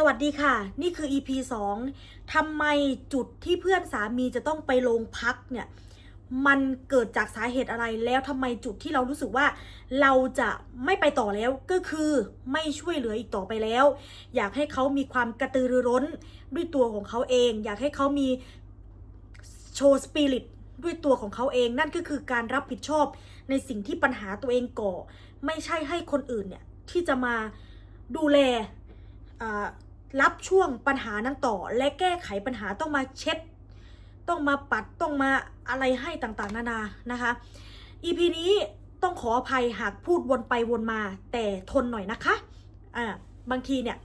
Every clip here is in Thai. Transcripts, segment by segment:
สวัสดีค่ะ นี่คือ EP 2ทำไมจุดที่เพื่อนสามีจะต้องไปโรงพักเนี่ย มันเกิดจากสาเหตุอะไรแล้วทำไมจุดที่เรารู้สึกว่า เราจะไม่ไปต่อแล้วก็คือไม่ช่วยเหลืออีกต่อไปแล้ว อยากให้เขามีความกระตือรือร้นด้วยตัวของเขาเอง อยากให้เขามีโชว์สปิริตด้วยตัวของเขาเองนั่นก็คือการรับผิดชอบในสิ่งที่ปัญหาตัวเองก่อ ไม่ใช่ให้คนอื่นเนี่ยที่จะมาดูแลอ่า รับช่วงปัญหานั้นต่อ และแก้ไขปัญหาต้องมาเช็ด ต้องมาปัดต้องมาอะไรให้ต่างๆ นานานะคะ EP นี้ต้องขออภัยหากพูดวนไปวนมา แต่ทนหน่อยนะคะอ่าบางทีเนี่ย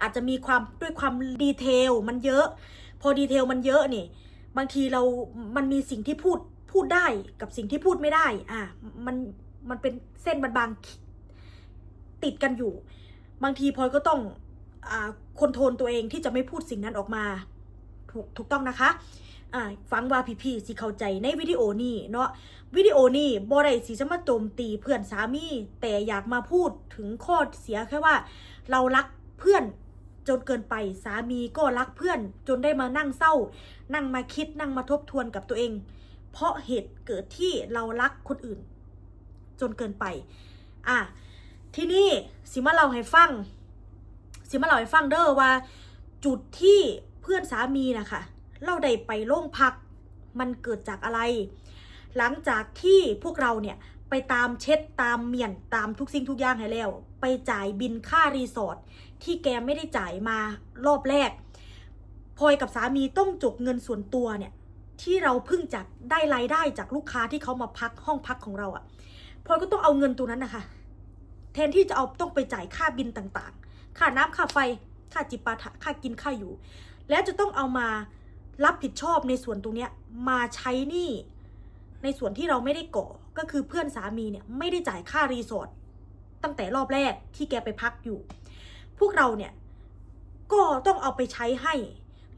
อาจจะมีความด้วยความดีเทลมันเยอะ พอดีเทลมันเยอะนี่ บางทีเรา มันมีสิ่งที่พูดพูดได้กับสิ่งที่พูดไม่ได้ อ่ามันมันเป็นเส้นบางๆติดกันอยู่ บางทีพลอยก็ต้อง คนโทรลตัวเองที่จะไม่พูดสิ่งนั้นออกมา ถูกถูกต้องนะคะฟังว่าพี่ๆสิเข้าใจในวิดีโอนี้เนาะวิดีโอนี้บ่ได้สิจะมาโจมตีเพื่อนสามี แต่อยากมาพูดถึงข้อเสียแค่ว่า เรารักเพื่อนจนเกินไปสามีก็รักเพื่อน จนได้มานั่งเศร้า นั่งมาคิดนั่งมาทบทวนกับตัวเอง เพราะเหตุเกิดที่เรารักคนอื่น จนเกินไป อะที่นี่สิมาเล่าให้ฟัง สิมาเล่าให้ฟังเด้อว่า จุดที่เพื่อนสามีนะคะเราได้ไปโรงพักมันเกิดจากอะไร หลังจากที่พวกเราเนี่ยไปตามเช็ดตามเมียนตามทุกสิ่งทุกอย่างให้แล้ว ไปจ่ายบินค่ารีสอร์ทที่แกไม่ได้จ่ายมารอบแรกพลอยกับสามีต้องจกเงินส่วนตัวเนี่ยที่เราเพิ่งจากได้รายได้จากลูกค้าที่เขามาพักห้องพักของเราอะ่ะพลอยก็ต้องเอาเงินตัวนั้นนะคะ แทนที่จะเอาต้องไปจ่ายค่าบินต่าง ค่าน้ำค่าไฟค่าจิปาถะค่ากินค่าอยู่ แล้วจะต้องเอามารับผิดชอบในส่วนตรงเนี้ยมาใช้หนี้ในส่วนที่เราไม่ได้ก่อก็คือเพื่อนสามีเนี่ยไม่ได้จ่ายค่ารีสอร์ทตั้งแต่รอบแรกที่แกไปพักอยู่ พวกเราเนี่ยก็ต้องเอาไปใช้ให้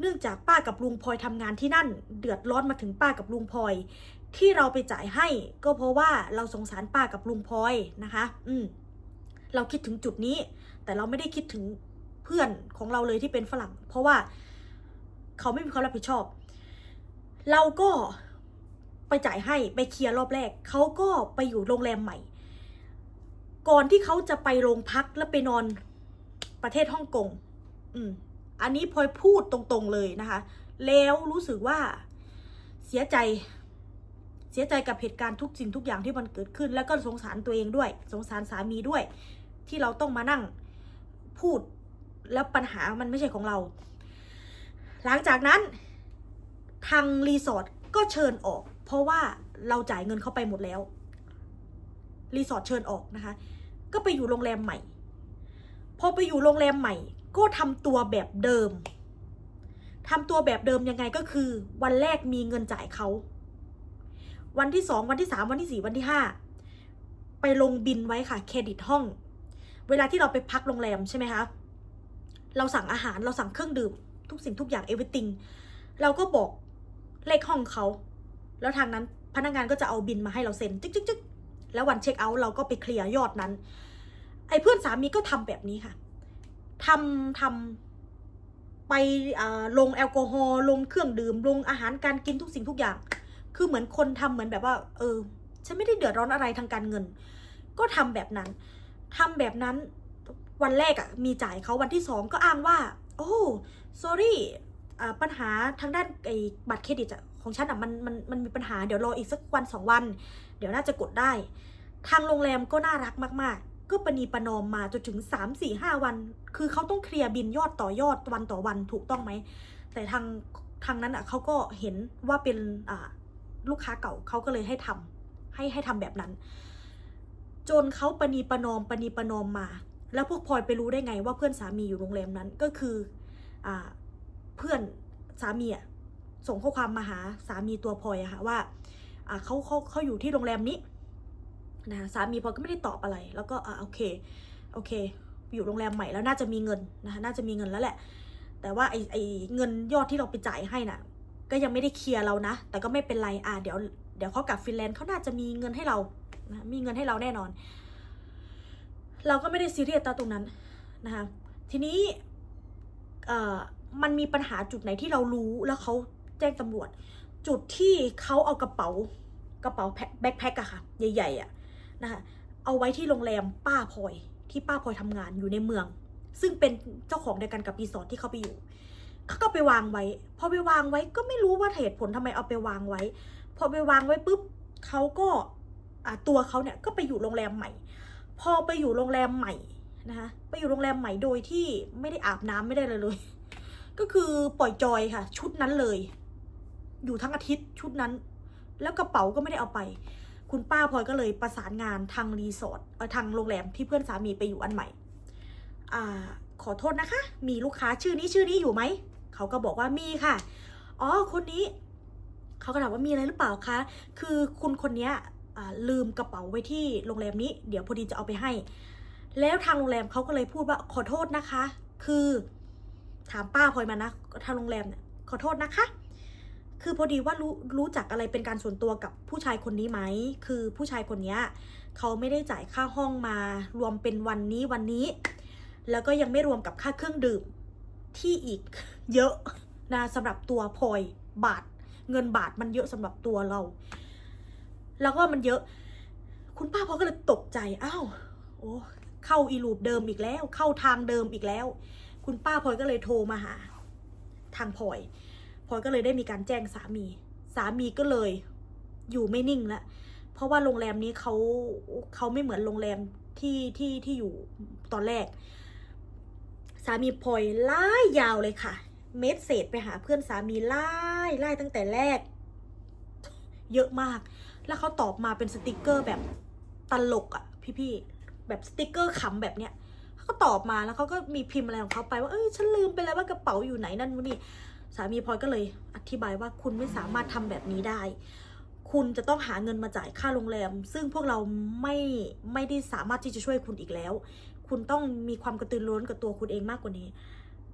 เนื่องจากป้ากับลุงพลอยทำงานที่นั่น เดือดร้อนมาถึงป้ากับลุงพลอย ที่เราไปจ่ายให้ ก็เพราะว่าเราสงสารป้ากับลุงพลอยนะคะ อืมเราคิดถึงจุดนี้ แต่เราไม่ได้คิดถึงเพื่อนของเราเลยที่เป็นฝรั่ง เพราะว่าเขาไม่มีความรับผิดชอบ เราก็ไปจ่ายให้ไปเคลียร์รอบแรก เขาก็ไปอยู่โรงแรมใหม่ ก่อนที่เขาจะไปโรงพักแล้วไปนอนประเทศฮ่องกง อืม อันนี้พลอยพูดตรงๆเลยนะคะ แล้วรู้สึกว่าเสียใจ เสียใจกับเหตุการณ์ทุกสิ่งทุกอย่างที่มันเกิดขึ้น แล้วก็สงสารตัวเองด้วย สงสารสามีด้วย ที่เราต้องมานั่ง พูดแล้วปัญหามันไม่ใช่ของเรา หลังจากนั้นทางรีสอร์ทก็เชิญออก เพราะว่าเราจ่ายเงินเข้าไปหมดแล้ว รีสอร์ทเชิญออกนะคะ ก็ไปอยู่โรงแรมใหม่ พอไปอยู่โรงแรมใหม่ ก็ทำตัวแบบเดิมทำตัวแบบเดิมยังไงก็คือ วันแรกมีเงินจ่ายเขา วันที่สองวันที่สามวันที่สี่วันที่ห้าไปลงบินไว้ค่ะ เครดิตห้อง เวลาที่เราไปพักโรงแรมใช่ไหมคะ เราสั่งอาหารเราสั่งเครื่องดื่ม ทุกสิ่งทุกอย่าง everything เราก็บอกเลขห้องเขา แล้วทางนั้นพนักงานก็จะเอาบินมาให้เราเซ็นจึ๊กจึ๊กจึ๊กแล้ววันเช็คเอาท์เราก็ไปเคลียร์ยอดนั้น ไอ้เพื่อนสามีก็ทำแบบนี้ค่ะทำทำไปลงแอลกอฮอล์ลงเครื่องดื่ม ลงอาหารการกินทุกสิ่งทุกอย่าง คือเหมือนคนทำเหมือนแบบว่า เออ ฉันไม่ได้เดือดร้อนอะไรทางการเงิน ก็ทำแบบนั้น ทำแบบนั้นวันแรกอะ่ะมีจ่ายเขาวันที่สองก็อ้างว่า โอ้ sorry อ่ปัญหาทางด้านไอ้บัตรเครดิตของฉันอะมันมันมันมีปัญหาเดี๋ยวรออีกสักวันสองวัน เดี๋ยวน่าจะกดได้ ทางโรงแรมก็น่ารักมาก ๆ ก็ประนีประนอมมาจนถึงสามสี่ห้าวัน คือเขาต้องเคลียร์บินยอดต่อยอดวันต่อวันถูกต้องไหม แต่ทางทางนั้นอะเขาก็เห็นว่าเป็นลูกค้าเก่าเขาก็เลยให้ทำให้ให้ทำแบบนั้น จนเขาประนีประนอมประนีประนอมมา แล้วพวกพลอยไปรู้ได้ไงว่าเพื่อนสามีอยู่โรงแรมนั้นก็คืออเพื่อนสามีอะส่งข้อความมาหาสามีตัวพลอยอะค่ะว่าอ่าเขาเขาเขาอยู่ที่โรงแรมนี้นะสามีพลอยก็ไม่ได้ตอบอะไร แล้วก็อ่าโอเคโอเค อยู่โรงแรมใหม่แล้วน่าจะมีเงินนะคะน่าจะมีเงินแล้วแหละ แต่ว่าไอไอเงินยอดที่เราไปจ่ายให้น่ะ ก็ยังไม่ได้เคลียร์เรานะ แต่ก็ไม่เป็นไรอ่าเดี๋ยวเดี๋ยวเขากลับฟินแลนด์เขาน่าจะมีเงินให้เรา นะมีเงินให้เราแน่นอน เราก็ไม่ได้ซีเรียสตาตรงนั้นนะคะทีนี้มันมีปัญหาจุดไหนที่เรารู้แล้วเขาแจ้งตำรวจ จุดที่เขาเอากระเป๋ากระเป๋าแบ็คแพ็คอะค่ะ ใหญ่ๆอะนะคะเอาไว้ที่โรงแรมป้าพลอยที่ป้าพลอยทำงานอยู่ในเมือง ซึ่งเป็นเจ้าของเดียวกันกับรีสอร์ทที่เขาไปอยู่เขาก็ไปวางไว้ พอไปวางไว้ก็ไม่รู้ว่าเหตุผลทำไมเอาไปวางไว้ พอไปวางไว้ปุ๊บเขาก็ ตัวเขาเนี่ยก็ไปอยู่โรงแรมใหม่ พอไปอยู่โรงแรมใหม่นะคะไปอยู่โรงแรมใหม่โดยที่ไม่ได้อาบน้ำไม่ได้เลยเลย ก็คือปล่อยจอยค่ะ ชุดนั้นเลย อยู่ทั้งอาทิตย์ชุดนั้น แล้วกระเป๋าก็ไม่ได้เอาไป คุณป้าพลอยก็เลยประสานงานทางรีสอร์ททางโรงแรมที่เพื่อนสามีไปอยู่อันใหม่อขอโทษนะคะ มีลูกค้าชื่อนี้ชื่อนี้อยู่ไหมเขาก็บอกว่ามีค่ะอ๋อคนนี้ เขาก็ถามว่ามีอะไรหรือเปล่าคะคือคุณคนเนี้ย ลืมกระเป๋าไว้ที่โรงแรมนี้ เดี๋ยวพอดีจะเอาไปให้ แล้วทางโรงแรมเขาก็เลยพูดว่าขอโทษนะคะ คือถามป้าพลอยมานะทางโรงแรมเนี่ยขอโทษนะคะ คือพอดีว่ารู้รู้จักอะไรเป็นการส่วนตัวกับผู้ชายคนนี้ไหม คือผู้ชายคนนี้เขาไม่ได้จ่ายค่าห้องมารวมเป็นวันนี้วันนี้ แล้วก็ยังไม่รวมกับค่าเครื่องดื่มที่อีกเยอะนะสำหรับตัวพลอยบาท เงินบาทมันเยอะสำหรับตัวเรา แล้วก็มันเยอะ คุณป้าพอก็เลยตกใจอ้าวโอ้เข้าอีลูปเดิมอีกแล้ว เข้าทางเดิมอีกแล้ว คุณป้าพลอยก็เลยโทรมาหา ทางพลอยพลอยก็เลยได้มีการแจ้งสามี สามีก็เลยอยู่ไม่นิ่งล้วเพราะว่าโรงแรมนี้เขาเขาไม่เหมือนโรงแรมที่ที่ที่อยู่ตอนแรก สามีพลอยไล่ยาวเลยค่ะ เมสเซจไปหาเพื่อนสามีไล่ไล่ตั้งแต่แรก เยอะมาก แล้วเขาตอบมาเป็นสติกเกอร์แบบตลกอะพี่ๆแบบสติกเกอร์ขำแบบเนี้ยเขาตอบมาแล้วเขาก็มีพิมพ์อะไรของเขาไปว่าเอ้ยฉันลืมไปแล้วว่ากระเป๋าอยู่ไหนนั่นนี่สามีพลอยก็เลยอธิบายว่าคุณไม่สามารถทำแบบนี้ได้ คุณจะต้องหาเงินมาจ่ายค่าโรงแรม ซึ่งพวกเราไม่ไม่ได้สามารถที่จะช่วยคุณอีกแล้ว คุณต้องมีความกระตือรือร้นกับตัวคุณเองมากกว่านี้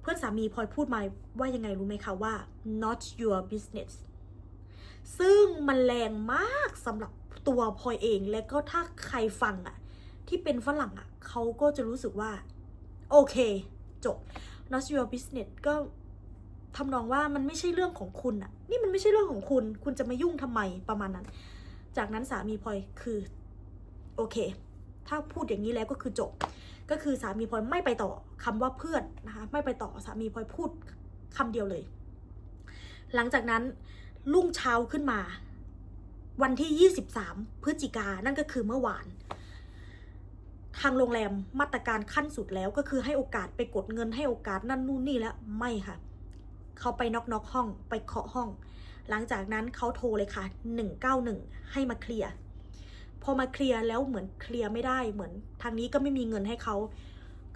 เพื่อนสามีพลอยพูดมาว่ายังไงรู้ไหมคะว่า not your business ซึ่งมันแรงมากสำหรับตัวพลอยเองและก็ถ้าใครฟังอะที่เป็นฝรั่งอะเขาก็จะรู้สึกว่า โอเค จบ not your business ก็ทำนองว่ามันไม่ใช่เรื่องของคุณอะนี่มันไม่ใช่เรื่องของคุณ คุณจะมายุ่งทำไมประมาณนั้น จากนั้นสามีพลอยคือโอเค ถ้าพูดอย่างนี้แล้วก็คือจบ ก็คือสามีพลอยไม่ไปต่อคำว่าเพื่อนนะคะ ไม่ไปต่อสามีพลอยพูดคำเดียวเลย หลังจากนั้น รุ่งเช้าขึ้นมา วันที่ 23 พฤศจิกานั่นก็คือเมื่อวาน ทางโรงแรมมาตรการขั้นสุดแล้วก็คือให้โอกาสไปกดเงินให้โอกาสนั่นนู่นนี่แล้วไม่ค่ะ เขาไปน็อกน็อกห้องไปเคาะห้อง หลังจากนั้นเขาโทรเลยค่ะ 191 ให้มาเคลียร์พอมาเคลียร์แล้วเหมือนเคลียร์ไม่ได้เหมือนทางนี้ก็ไม่มีเงินให้เขา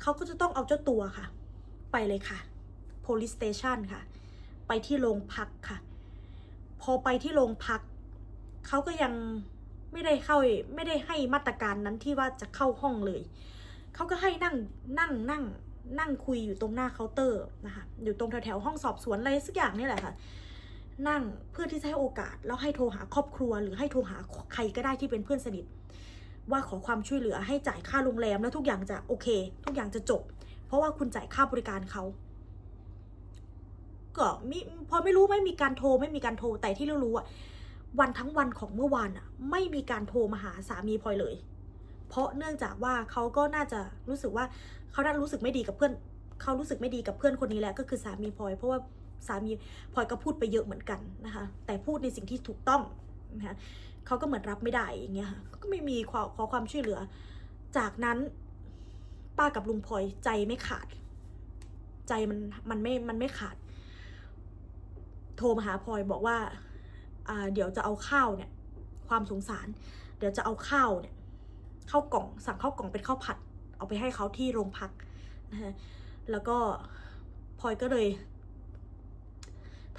เขาก็จะต้องเอาเจ้าตัวค่ะ ไปเลยค่ะ police station ค่ะ ไปที่โรงพักค่ะ พอไปที่โรงพัก เขาก็ยังไม่ได้เข้าไม่ได้ให้มาตรการนั้นที่ว่าจะเข้าห้องเลย เขาก็ให้นั่งนั่งนั่งนั่งคุยอยู่ตรงหน้าเคาน์เตอร์นะคะอยู่ตรงแถวๆห้องสอบสวนอะไรสักอย่างนี่แหละค่ะ นั่งเพื่อที่จะให้โอกาสแล้วให้โทรหาครอบครัว หรือให้โทรหาใครก็ได้ที่เป็นเพื่อนสนิท ว่าขอความช่วยเหลือให้จ่ายค่าโรงแรมแล้วทุกอย่างจะโอเค ทุกอย่างจะจบ เพราะว่าคุณจ่ายค่าบริการเขา ก็มีพอไม่รู้ไม่มีการโทรไม่มีการโทรแต่ที่เรารู้อะวันทั้งวันของเมื่อวานอะไม่มีการโทรมาหาสามีพลอยเลย เพราะเนื่องจากว่าเขาก็น่าจะรู้สึกว่าเขาน่ารู้สึกไม่ดีกับเพื่อนเขารู้สึกไม่ดีกับเพื่อนคนนี้แหละก็คือสามีพลอย เพราะว่าสามีพลอยก็พูดไปเยอะเหมือนกันนะคะ แต่พูดในสิ่งที่ถูกต้องนะคะเขาก็เหมือนรับไม่ได้อย่างเงี้ยค่ะก็ไม่มีขอขอความช่วยเหลือ จากนั้นป้ากับลุงพลอยใจไม่ขาด ใจมันมันไม่มันไม่ขาด โทรมาหาพลอยบอกว่าเดี๋ยวจะเอาข้าวเนี่ยความสงสาร เดี๋ยวจะเอาข้าวเนี่ยข้าวกล่องสั่งข้าวกล่องเป็นข้าวผัด เอาไปให้เขาที่โรงพักนะฮะแล้วก็พลอยก็เลย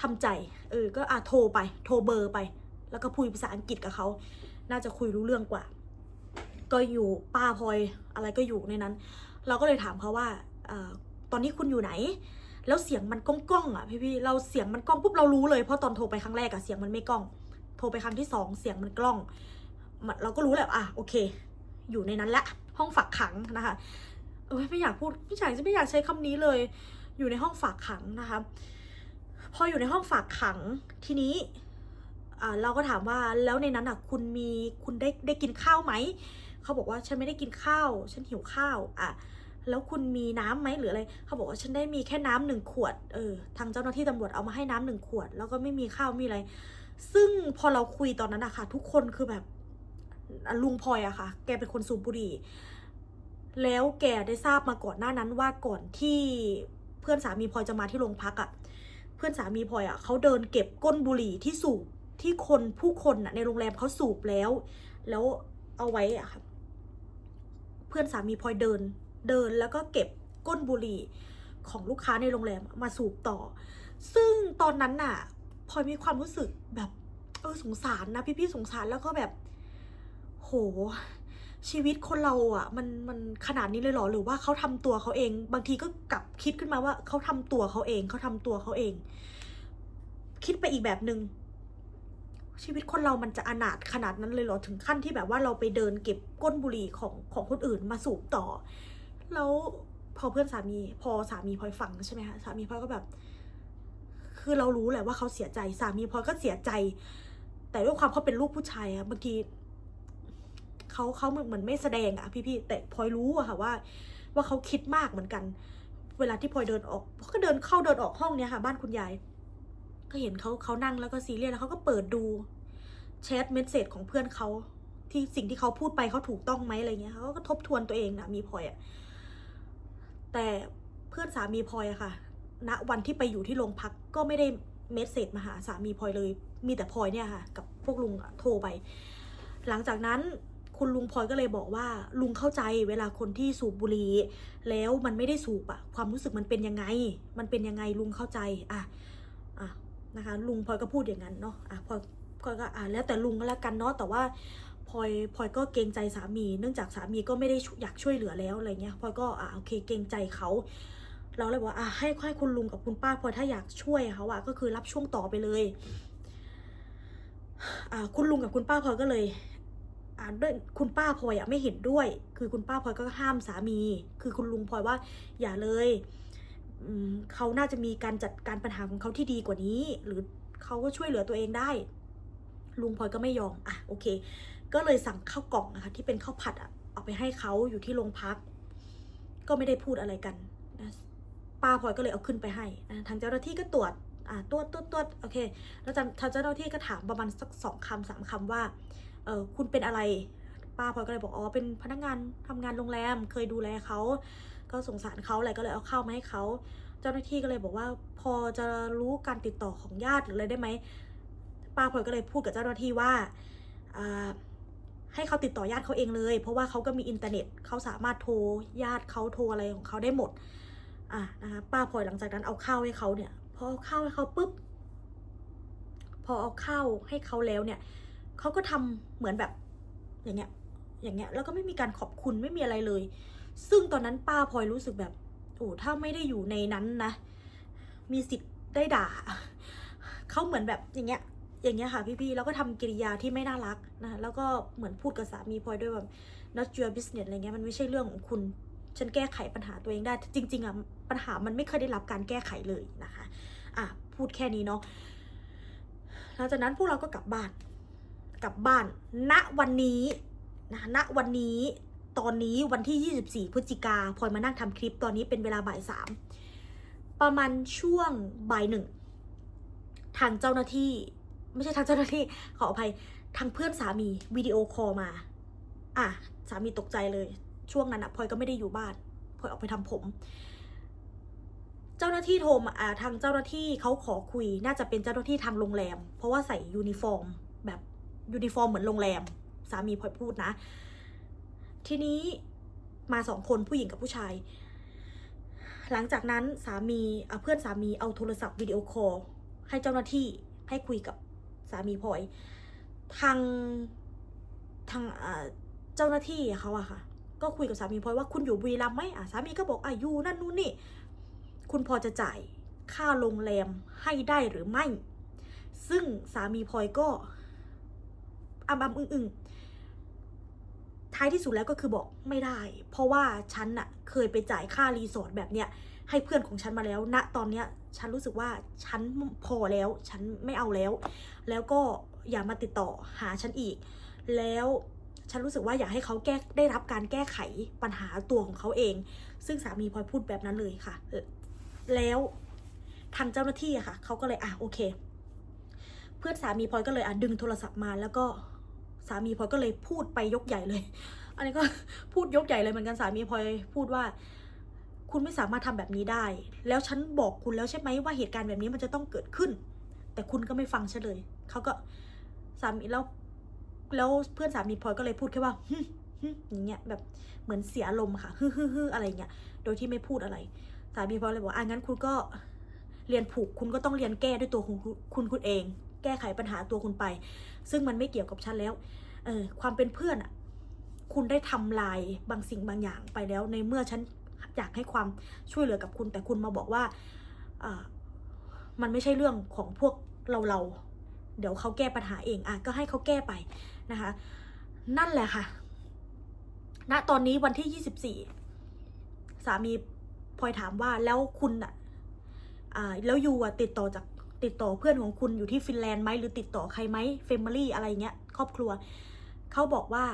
ทำใจ เออ ก็อะโทรไป โทรเบอร์ไป แล้วก็พูดภาษาอังกฤษกับเขา น่าจะคุยรู้เรื่องกว่า ก็อยู่ป้าพลอยอะไรก็อยู่ในนั้น เราก็เลยถามเขาว่าอตอนนี้คุณอยู่ไหน แล้วเสียงมันก้องก้องอะพี่พี่เราเสียงมันก้องปุ๊บเรารู้เลยเพราะตอนโทรไปครั้งแรกอะเสียงมันไม่ก้อง โทรไปครั้งที่สองเสียงมันกล้องเราก็รู้แหละอะโอเค อยู่ในนั้นแหละห้องฝักขังนะคะเออไม่อยากพูดไม่อยากจะไม่อยากใช้คำนี้เลย อยู่ในห้องฝากขังนะคะพออยู่ในห้องฝากขังทีนี้เราก็ถามว่าแล้วในนั้นอะคุณมีคุณได้ได้กินข้าวไหม เขาบอกว่าฉันไม่ได้กินข้าว ฉันหิวข้าว อะ แล้วคุณมีน้ำไหมหรืออะไร เขาบอกว่าฉันได้มีแค่น้ำหนึ่งขวด เออ ทางเจ้าหน้าที่ตำรวจเอามาให้น้ำหนึ่งขวด แล้วก็ไม่มีข้าวมีอะไร ซึ่งพอเราคุยตอนนั้นอะค่ะ ทุกคนคือแบบลุงพลอยอะค่ะ แกเป็นคนสูบบุหรี่ แล้วแกได้ทราบมาก่อนหน้านั้นว่าก่อนที่เพื่อนสามีพลอยจะมาที่โรงพักอะเพื่อนสามีพลอยอะเขาเดินเก็บก้นบุหรี่ที่สูบที่คนผู้คนอะในโรงแรมเขาสูบแล้ว แล้วเอาไว้อะค่ะ เพื่อนสามีพลอยเดิน เดินแล้วก็เก็บก้นบุหรี่ของลูกค้าในโรงแรมมาสูบต่อ ซึ่งตอนนั้นน่ะพลอยมีความรู้สึกแบบเออสงสารนะพี่ๆสงสารแล้วก็แบบ โห ชีวิตคนเราอะ มันมันขนาดนี้เลยเหรอหรือว่าเขาทำตัวเขาเอง บางทีก็กลับคิดขึ้นมาว่าเขาทำตัวเขาเองเขาทำตัวเขาเอง คิดไปอีกแบบหนึง่งชีวิตคนเรามันจะอนาถขนาดนั้นเลยเหรอถึงขั้นที่แบบว่าเราไปเดินเก็บก้นบุหรี่ของของคนอื่นมาสูบต่อ แล้วพอเพื่อนสามี พอสามีพลอยฟังใช่ไหมคะสามีพลอยก็แบบ คือเรารู้แหละว่าเขาเสียใจสามีพลอยก็เสียใจ แต่ด้วยความเขาเป็นลูกผู้ชายอะบางทีเขาเขาเหมือนไม่แสดงอะพี่ๆแต่พลอยรู้อะค่ะว่า ว่าเขาคิดมากเหมือนกัน เวลาที่พลอยเดินออกก็เดินเข้าเดินออกห้องเนี้ยค่ะ บ้านคุณยาย ก็เห็นเขาเขานั่งแล้วก็ซีเรียสแล้วเขาก็เปิดดูแชทเมสเซจของเพื่อนเขาที่สิ่งที่เขาพูดไปเขาถูกต้องไหมอะไรเงี้ยเขาก็ทบทวนตัวเองนะมีพลอยอะ แต่เพื่อนสามีพลอยอะค่ะ ณ วันที่ไปอยู่ที่โรงพักก็ไม่ได้เมสเซจมาหาสามีพลอยเลย มีแต่พลอยเนี่ยค่ะ กับพวกลุงโทรไป หลังจากนั้นคุณลุงพลอยก็เลยบอกว่าลุงเข้าใจเวลาคนที่สูบบุหรี่แล้วมันไม่ได้สูบอะความรู้สึกมันเป็นยังไง มันเป็นยังไงลุงเข้าใจอะอะนะคะ ลุงพลอยก็พูดอย่างนั้นเนาะอะพลอยพลอยก็อะแล้วแต่ลุงก็แล้วกันเนาะแต่ว่า พลอยพลอยก็เกรงใจสามี เนื่องจากสามีก็ไม่ได้อยากช่วยเหลือแล้วอะไรเงี้ยพลอยก็อะโอเคเกรงใจเขาเราเลยบอกว่าอะให้ให้คุณลุงกับคุณป้าพลอยถ้าอยากช่วยเขาอะก็คือรับช่วงต่อไปเลยอ่าคุณลุงกับคุณป้าพลอยก็เลยอ่าด้วยคุณป้าพลอยอะไม่เห็นด้วย คือคุณป้าพลอยก็ห้ามสามี คือคุณลุงพลอยว่าอย่าเลยเขาน่าจะมีการจัดการปัญหาของเขาที่ดีกว่านี้ หรือเขาก็ช่วยเหลือตัวเองได้ ลุงพลอยก็ไม่ยอม อะ โอเค ก็เลยสั่งข้าวกล่องนะคะ ที่เป็นข้าวผัดอะเอาไปให้เขาอยู่ที่โรงพัก ก็ไม่ได้พูดอะไรกันนะป้าพลอยก็เลยเอาขึ้นไปให้นะทางเจ้าหน้าที่ก็ตรวจอ่าตรวจตรวจตรวจโอเคแล้วทางเจ้าหน้าที่ก็ถามประมาณสักสองคำสามคำว่าเออคุณเป็นอะไรป้าพลอยก็เลยบอกอ๋อเป็นพนักงานทำงานโรงแรม เคยดูแลเขาก็สงสารเขาอะไรก็เลยเอาข้าวมาให้เขาเจ้าหน้าที่ก็เลยบอกว่าพอจะรู้การติดต่อของญาติหรืออะไรได้ไหมป้าพลอยก็เลยพูดกับเจ้าหน้าที่ว่าอ่า ให้เขาติดต่อญาติเขาเองเลย เพราะว่าเขาก็มีอินเทอร์เน็ตเขาสามารถโทรญาติเขาโทรอะไรของเขาได้หมด อะนะคะป้าพลอยหลังจากนั้นเอาข้าวให้เขาเนี่ยพอเอาข้าวให้เขาปุ๊บพอเอาข้าวให้เขาแล้วเนี่ยเขาก็ทำเหมือนแบบอย่างเงี้ยอย่างเงี้ยแล้วก็ไม่มีการขอบคุณไม่มีอะไรเลย ซึ่งตอนนั้นป้าพลอยรู้สึกแบบโอ้ถ้าไม่ได้อยู่ในนั้นนะ มีสิทธิ์ได้ด่าเขาเหมือนแบบอย่างเงี้ย อย่างเงี้ยค่ะพี่ๆแล้วก็ทำกิริยาที่ไม่น่ารักนะแล้วก็เหมือนพูดกับสามีพลอยด้วยแบบ not your business อะไรเงี้ยมันไม่ใช่เรื่องของคุณ ฉันแก้ไขปัญหาตัวเองได้ จริง ๆอะปัญหามันไม่เคยได้รับการแก้ไขเลยนะคะอะพูดแค่นี้เนาะหลังจากนั้นพวกเราก็กลับบ้าน กลับบ้าน ณวันนี้นะณวันนี้ตอนนี้วันที่ 24 พฤศจิกาพลอยมานั่งทำคลิปตอนนี้เป็นเวลาบ่ายสามประมาณช่วงบ่ายหนึ่งทางเจ้าหน้าที่ ไม่ใช่ทางเจ้าหน้าที่ขออภัยทางเพื่อนสามีวิดีโอคอลมา อะสามีตกใจเลย ช่วงนั้นอะพลอยก็ไม่ได้อยู่บ้านพลอยออกไปทำผม เจ้าหน้าที่โทรมาอ่าทางเจ้าหน้าที่เขาขอคุย น่าจะเป็นเจ้าหน้าที่ทางโรงแรม เพราะว่าใส่ยูนิฟอร์ม แบบยูนิฟอร์มเหมือนโรงแรม สามีพลอยพูดนะ ทีนี้มาสองคนผู้หญิงกับผู้ชาย หลังจากนั้นสามีอะเพื่อนสามีเอาโทรศัพท์วิดีโอคอลให้เจ้าหน้าที่ให้คุยกับ สามีพลอยทางทางเจ้าหน้าที่เขาอะค่ะ ก็คุยกับสามีพลอยว่าคุณอยู่บุรีรัมย์ไหมอะสามีก็บอกอะอยู่นั่นนู่นนี่ คุณพอจะจ่ายค่าโรงแรมให้ได้หรือไม่ ซึ่งสามีพลอยก็อำอำอึ้งอึ้งท้ายที่สุดแล้วก็คือบอกไม่ได้ เพราะว่าฉันอะเคยไปจ่ายค่ารีสอร์ทแบบเนี้ยให้เพื่อนของฉันมาแล้วณตอนเนี้ย ฉันรู้สึกว่าฉันพอแล้ว ฉันไม่เอาแล้ว แล้วก็อย่ามาติดต่อหาฉันอีก แล้วฉันรู้สึกว่าอยากให้เขาแก้ได้รับการแก้ไขปัญหาตัวของเขาเอง ซึ่งสามีพลอยพูดแบบนั้นเลยค่ะ แล้วทางเจ้าหน้าที่อะค่ะเขาก็เลยอะโอเค เพื่อนสามีพลอยก็เลยอะดึงโทรศัพท์มาแล้วก็สามีพลอยก็เลยพูดไปยกใหญ่เลย อันนี้ก็พูดยกใหญ่เลยเหมือนกันสามีพลอยพูดว่า คุณไม่สามารถทำแบบนี้ได้ แล้วฉันบอกคุณแล้วใช่ไหมว่าเหตุการณ์แบบนี้มันจะต้องเกิดขึ้น แต่คุณก็ไม่ฟังฉันเลยเขาก็สามีแล้วแล้วเพื่อนสามีพลอยก็เลยพูดแค่ว่าฮึฮึอย่างเงี้ยแบบเหมือนเสียอารมณ์ค่ะฮึฮึ่มฮึ่มอะไรเงี้ยโดยที่ไม่พูดอะไร สามีพลอยเลยบอกอะงั้นคุณก็เรียนผูกคุณก็ต้องเรียนแก้ด้วยตัวคุณคุณคุณเอง แก้ไขปัญหาตัวคุณไป ซึ่งมันไม่เกี่ยวกับฉันแล้วเออความเป็นเพื่อนอะ คุณได้ทำลายบางสิ่งบางอย่างไปแล้วในเมื่อฉัน อยากให้ความช่วยเหลือกับคุณ แต่คุณมาบอกว่าอมันไม่ใช่เรื่องของพวกเราเรา เดี๋ยวเขาแก้ปัญหาเองอะก็ให้เขาแก้ไปนะคะ นั่นแหละค่ะณตอนนี้วันที่ยี่สิบสี่สามีพลอยถามว่าแล้วคุณอะอ่าแล้วยูอะติดต่อจากติดต่อเพื่อนของคุณอยู่ที่ฟินแลนด์ไหมหรือติดต่อใครไหมเฟมิลี่อะไรเงี้ย ครอบครัว เขาบอกว่า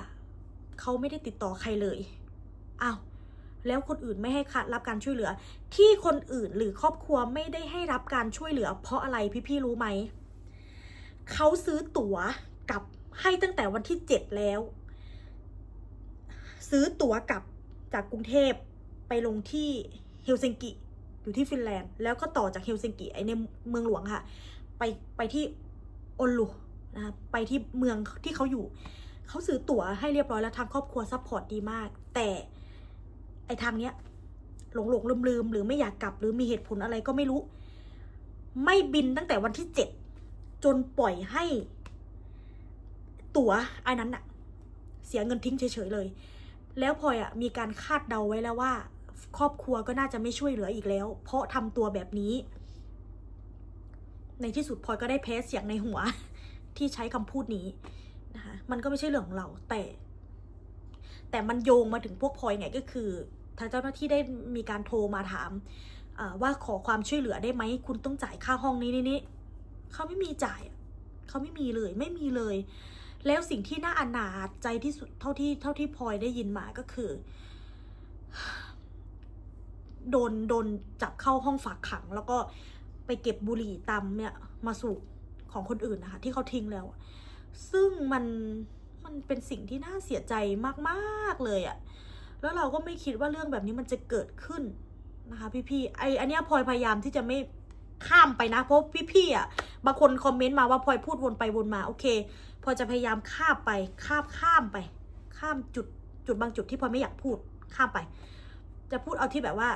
เขาไม่ได้ติดต่อใครเลย อ้าว แล้วคนอื่นไม่ให้คัดรับการช่วยเหลือ ที่คนอื่นหรือครอบครัวไม่ได้ให้รับการช่วยเหลือ เพราะอะไรพี่ๆรู้ไหมเขาซื้อตั๋วกับให้ตั้งแต่วันที่เจ็ดแล้ว ซื้อตั๋วกลับจากกรุงเทพไปลงที่เฮลซิงกิอยู่ที่ฟินแลนด์ แล้วก็ต่อจากเฮลซิงกิไอในเมืองหลวงค่ะ ไปไปที่โอลลูนะคะไปที่เมืองที่เขาอยู่ เขาซื้อตั๋วให้เรียบร้อยแล้วทางครอบครัวซัพพอร์ตดีมาก แต่ ไอทางเนี้ยหลงหลงลืมลืมหรือไม่อยากกลับหรือมีเหตุผลอะไรก็ไม่รู้ ไม่บินตั้งแต่วันที่เจ็ดจนปล่อยให้ ตั๋วไอ้นั้นอะเสียเงินทิ้งเฉยๆเลย แล้วพลอยอะมีการคาดเดาไว้แล้วว่า ครอบครัวก็น่าจะไม่ช่วยเหลืออีกแล้ว เพราะทำตัวแบบนี้ ในที่สุดพลอยก็ได้แพ้เสียงในหัว ที่ใช้คำพูดนี้นะคะมันก็ไม่ใช่เรื่องของเราแต่ แต่มันโยงมาถึงพวกพลอยไงก็คือ ทางเจ้าหน้าที่ได้มีการโทรมาถามว่าขอความช่วยเหลือได้ไหม คุณต้องจ่ายค่าห้องนี้นี่เขาไม่มีจ่ายเขาไม่มีเลยไม่มีเลย แล้วสิ่งที่น่าอนาถใจที่สุดเท่าที่เท่าที่พลอยได้ยินมาก็คือ โดนโดนจับเข้าห้องฝากขัง แล้วก็ไปเก็บบุหรี่ตามเนี่ยมาสูบของคนอื่นนะคะที่เขาทิ้งแล้ว ซึ่งมันมันเป็นสิ่งที่น่าเสียใจมาก ๆ เลยอะ แล้วเราก็ไม่คิดว่าเรื่องแบบนี้มันจะเกิดขึ้นนะคะพี่ๆไออันเนี้ยพลอยพยายามที่จะไม่ข้ามไปนะ เพราะพี่ๆอะบางคนคอมเมนต์มาว่าพลอยพูดวนไปวนมาโอเคพลอยจะพยายามข้ามไปข้ามข้ามไป ข้ามจุดจุดบางจุดที่พลอยไม่อยากพูดข้ามไป จะพูดเอาที่แบบว่า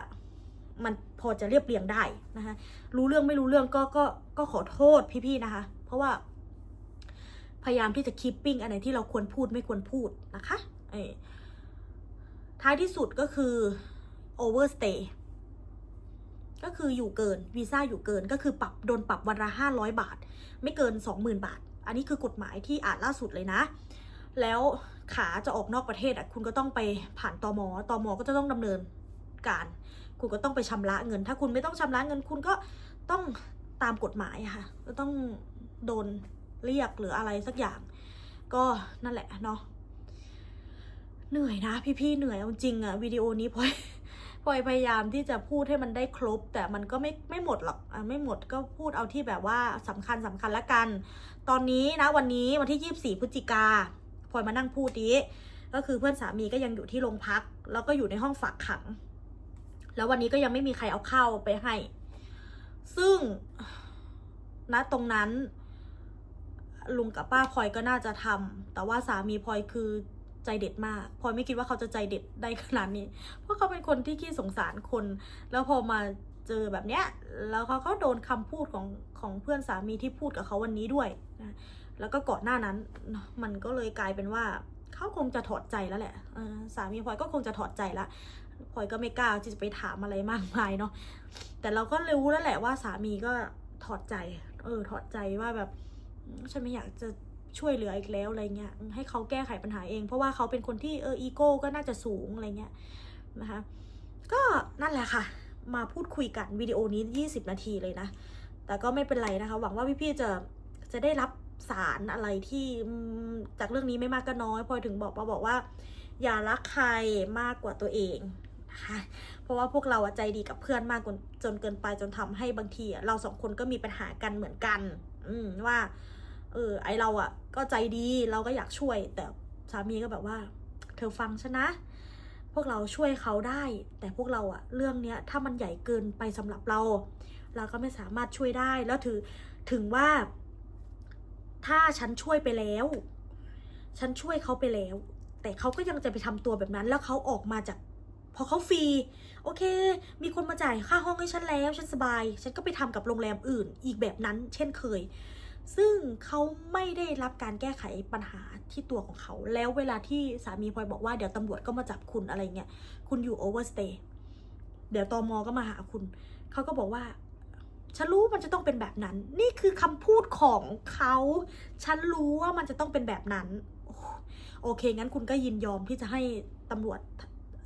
มันพอจะเรียบเรียงได้นะคะรู้เรื่องไม่รู้เรื่องก็ก็ก็ขอโทษพี่ๆนะคะ เพราะว่า พยายามที่จะคีปปิ้งอันไหนที่เราควรพูดไม่ควรพูดนะคะเออ ท้ายที่สุดก็คือ overstay ก็คืออยู่เกินวีซ่าอยู่เกินก็คือปรับโดนปรับวันละห้าร้อยบาท ไม่เกินสองหมื่นบาท อันนี้คือกฎหมายที่อ่านล่าสุดเลยนะ แล้วขาจะออกนอกประเทศอะคุณก็ต้องไปผ่านตอมตอมก็จะต้องดำเนินการ คุณก็ต้องไปชำระเงิน ถ้าคุณไม่ต้องชำระเงินคุณก็ต้องตามกฎหมายค่ะก็ต้องโดนเรียกหรืออะไรสักอย่าง ก็นั่นแหละเนาะ เหนื่อยนะพี่ๆเหนื่อยเอาจริงอะวิดีโอนี้พลอยพลอยพยายามที่จะพูดให้มันได้ครบ แต่มันก็ไม่ไม่หมดหรอกอะไม่หมดก็พูดเอาที่แบบว่าสำคัญสำคัญละกัน ตอนนี้นะวันนี้วันที่ยี่สี่พฤศจิกาพลอยมานั่งพูดนี้ก็คือเพื่อนสามีก็ยังอยู่ที่โรงพัก แล้วก็อยู่ในห้องฝากขัง แล้ววันนี้ก็ยังไม่มีใครเอาเข้าไปให้ ซึ่งณตรงนั้นลุงกับป้าพลอยก็น่าจะทำแต่ว่าสามีพลอยคือ ใจเด็ดมาก พอไม่คิดว่าเขาจะใจเด็ดได้ขนาดนี้ เพราะเขาเป็นคนที่ขี้สงสารคน แล้วพอมาเจอแบบเนี้ย แล้วเขาก็โดนคำพูดของของเพื่อนสามีที่พูดกับเขาวันนี้ด้วยนะแล้วก็ก่อนหน้านั้น มันก็เลยกลายเป็นว่าเขาคงจะถอดใจแล้วแหละสามีพลอยก็คงจะถอดใจละพลอยก็ไม่กล้าที่จะไปถามอะไรมากมายเนาะ แต่เราก็รู้แล้วแหละว่าสามีก็ถอดใจ เออ ถอดใจว่าแบบ ฉันไม่อยากจะ ช่วยเหลืออีกแล้วอะไรเงี้ยให้เขาแก้ไขปัญหาเอง เพราะว่าเขาเป็นคนที่เอออีโก้ก็น่าจะสูงอะไรเงี้ยนะคะก็นั่นแหละค่ะ มาพูดคุยกันวิดีโอนี้ 20 นาทีเลยนะ แต่ก็ไม่เป็นไรนะคะ หวังว่าพี่ๆจะจะได้รับสารอะไรที่จากเรื่องนี้ไม่มากก็น้อย พอถึงบอกมาบอกว่า อย่ารักใครมากกว่าตัวเองนะคะเพราะว่าพวกเราใจดีกับเพื่อนมากจนเกินไปจนทำให้บางทีเราสองคนก็มีปัญหากันเหมือนกัน อืมว่า เออ ไอเราอะก็ใจดีเราก็อยากช่วย แต่สามีก็แบบว่า เธอฟังฉันนะ พวกเราช่วยเขาได้ แต่พวกเราอะเรื่องเนี้ยถ้ามันใหญ่เกินไปสำหรับเรา เราก็ไม่สามารถช่วยได้แล้วถือถึงว่า ถ้าฉันช่วยไปแล้ว ฉันช่วยเขาไปแล้ว แต่เขาก็ยังจะไปทำตัวแบบนั้น แล้วเขาออกมาจากพอเขาฟรี โอเค มีคนมาจ่ายค่าห้องให้ฉันแล้ว ฉันสบาย ฉันก็ไปทำกับโรงแรมอื่น อีกแบบนั้น เช่นเคย ซึ่งเขาไม่ได้รับการแก้ไขปัญหาที่ตัวของเขา แล้วเวลาที่สามีพลอยบอกว่าเดี๋ยวตำรวจก็มาจับคุณอะไรเงี้ย คุณอยู่โอเวอร์สเตย์ เดี๋ยวตอมอก็มาหาคุณ เขาก็บอกว่า ฉันรู้มันจะต้องเป็นแบบนั้น นี่คือคำพูดของเขา ฉันรู้ว่ามันจะต้องเป็นแบบนั้น โอ้โอเค งั้นคุณก็ยินยอมที่จะให้ตำรวจ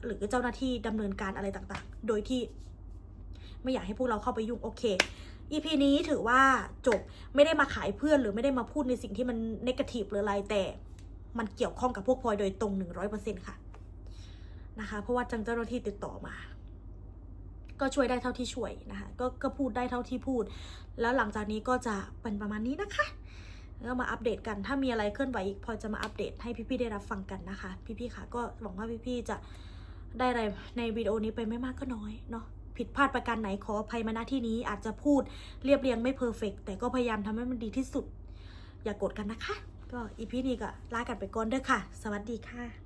หรือเจ้าหน้าที่ดำเนินการอะไรต่างๆ โดยที่ไม่อยากให้พวกเราเข้าไปยุ่งโอเค EP นี้ถือว่าจบไม่ได้มาขายเพื่อนหรือไม่ได้มาพูดในสิ่งที่มันนกาทีฟหรืออะไรแต่มันเกี่ยวข้องกับพวกพลอยโดยตรงหนึ่งร้อยเปอร์เซ็นค่ะนะคะ เพราะว่าจังเจ้าหน้าที่ติดต่อมา ก็ช่วยได้เท่าที่ช่วยนะคะก็ก็พูดได้เท่าที่พูด แล้วหลังจากนี้ก็จะเป็นประมาณนี้นะคะก็มาอัปเดตกัน ถ้ามีอะไรเคลื่อนไหวอีกพลอยจะมาอัปเดตให้พี่ๆได้รับฟังกันนะคะ พี่ๆค่ะก็หวังว่าพี่ๆจะได้อะไรในวิดีโอนี้ไปไม่มากก็น้อยเนาะ ผิดพลาดประการไหนขออภัยมาณที่นี้อาจจะพูดเรียบเรียงไม่เพอร์เฟกแต่ก็พยายามทำให้มันดีที่สุด อย่ากกดกันนะคะ ก็อีพีนี้ก็ลากันไปก่อนเด้อค่ะ สวัสดีค่ะ